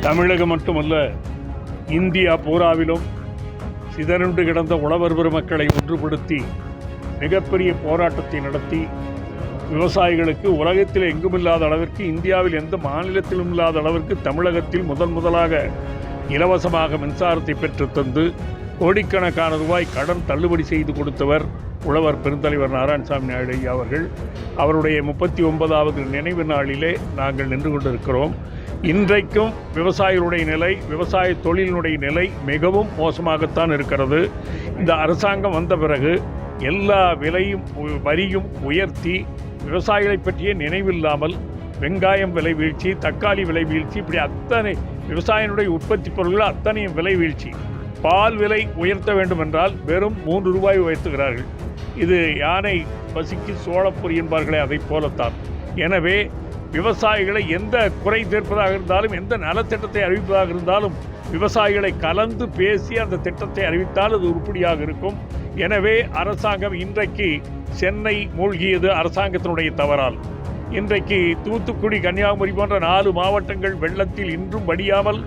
தமிழகம் மட்டுமல்ல இந்தியா பூராவிலும் சிதறுண்டு கிடந்த உழவர் பெருமக்களை ஒன்றுபடுத்தி மிகப்பெரிய போராட்டத்தை நடத்தி விவசாயிகளுக்கு உலகத்தில் எங்குமில்லாத அளவிற்கு இந்தியாவில் எந்த மாநிலத்திலும் இல்லாத அளவிற்கு தமிழகத்தில் முதன் முதலாக இலவசமாக மின்சாரத்தை பெற்று தந்து கோடிக்கணக்கான ரூபாய் கடன் தள்ளுபடி செய்து கொடுத்தவர் உழவர் பெருந்தலைவர் நாராயணசாமி நாயுடு ஐயா அவர்கள். அவருடைய முப்பத்தி ஒன்பதாவது நினைவு நாளிலே நாங்கள் நின்று கொண்டிருக்கிறோம். இன்றைக்கும் விவசாயிகளுடைய நிலை விவசாய தொழிலினுடைய நிலை மிகவும் மோசமாகத்தான் இருக்கிறது. இந்த அரசாங்கம் வந்த பிறகு எல்லா விலையும் வரியும் உயர்த்தி விவசாயிகளை பற்றிய நினைவில்லாமல் வெங்காயம் விலை வீழ்ச்சி தக்காளி விலை வீழ்ச்சி இப்படி அத்தனை விவசாயினுடைய உற்பத்தி பொருட்கள் அத்தனையும் விலை வீழ்ச்சி. பால் விலை உயர்த்த வேண்டும் என்றால் வெறும் மூன்று ரூபாய் உயர்த்துகிறார்கள். இது யானை பசிக்கு சோழப்பொறி என்பார்களே அதைப் போலத்தான். எனவே விவசாயிகளை எந்த குறை தீர்ப்பதாக இருந்தாலும் எந்த நலத்திட்டத்தை அறிவிப்பதாக இருந்தாலும் விவசாயிகளை கலந்து பேசி அந்த திட்டத்தை அறிவித்தால் அது உருப்படியாக இருக்கும். எனவே அரசாங்கம் இன்றைக்கு சென்னை மூழ்கியது அரசாங்கத்தினுடைய தவறால். இன்றைக்கு தூத்துக்குடி கன்னியாகுமரி போன்ற நாலு மாவட்டங்கள் வெள்ளத்தில் இன்றும் வடியாமல்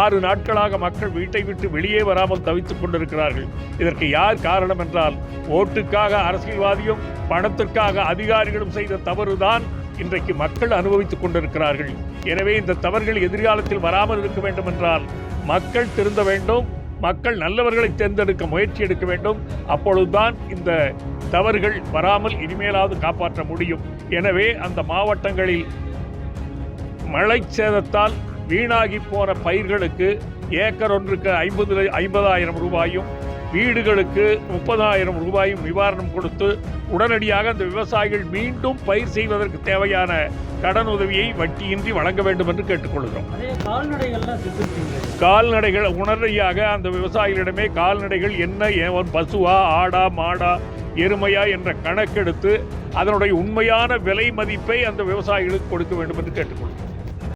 ஆறு நாட்களாக மக்கள் வீட்டை விட்டு வெளியே வராமல் தவித்துக் கொண்டிருக்கிறார்கள். இதற்கு யார் காரணம் என்றால் ஓட்டுக்காக அரசியல்வாதியும் பணத்திற்காக அதிகாரிகளும் செய்த தவறுதான் இன்றைக்கு மக்கள் அனுபவித்துக் கொண்டிருக்கிறார்கள். எனவே இந்த தவறுகள் எதிர்காலத்தில் வராமல் இருக்க வேண்டும் என்றால் மக்கள் திருந்த வேண்டும். மக்கள் நல்லவர்களை தேர்ந்தெடுக்க முயற்சி எடுக்க வேண்டும். அப்பொழுதுதான் இந்த தவறுகள் வராமல் இனிமேலாவது காப்பாற்ற முடியும். எனவே அந்த மாவட்டங்களில் மழை சேதத்தால் வீணாகி போன பயிர்களுக்கு ஏக்கர் ஒன்றுக்கு ஐம்பது ஐம்பதாயிரம் ரூபாயும் வீடுகளுக்கு முப்பதாயிரம் ரூபாயும் நிவாரணம் கொடுத்து உடனடியாக அந்த விவசாயிகள் மீண்டும் பயிர் செய்வதற்கு தேவையான கடன் உதவியை வட்டியின்றி வழங்க வேண்டும் என்று கேட்டுக்கொள்கிறோம். கால்நடைகள் உடனடியாக அந்த விவசாயிகளிடமே கால்நடைகள் என்ன பசுவா ஆடா மாடா எருமையா என்ற கணக்கெடுத்து அதனுடைய உண்மையான விலை மதிப்பை அந்த விவசாயிகளுக்கு கொடுக்க வேண்டும் என்று கேட்டுக்கொள்கிறோம்.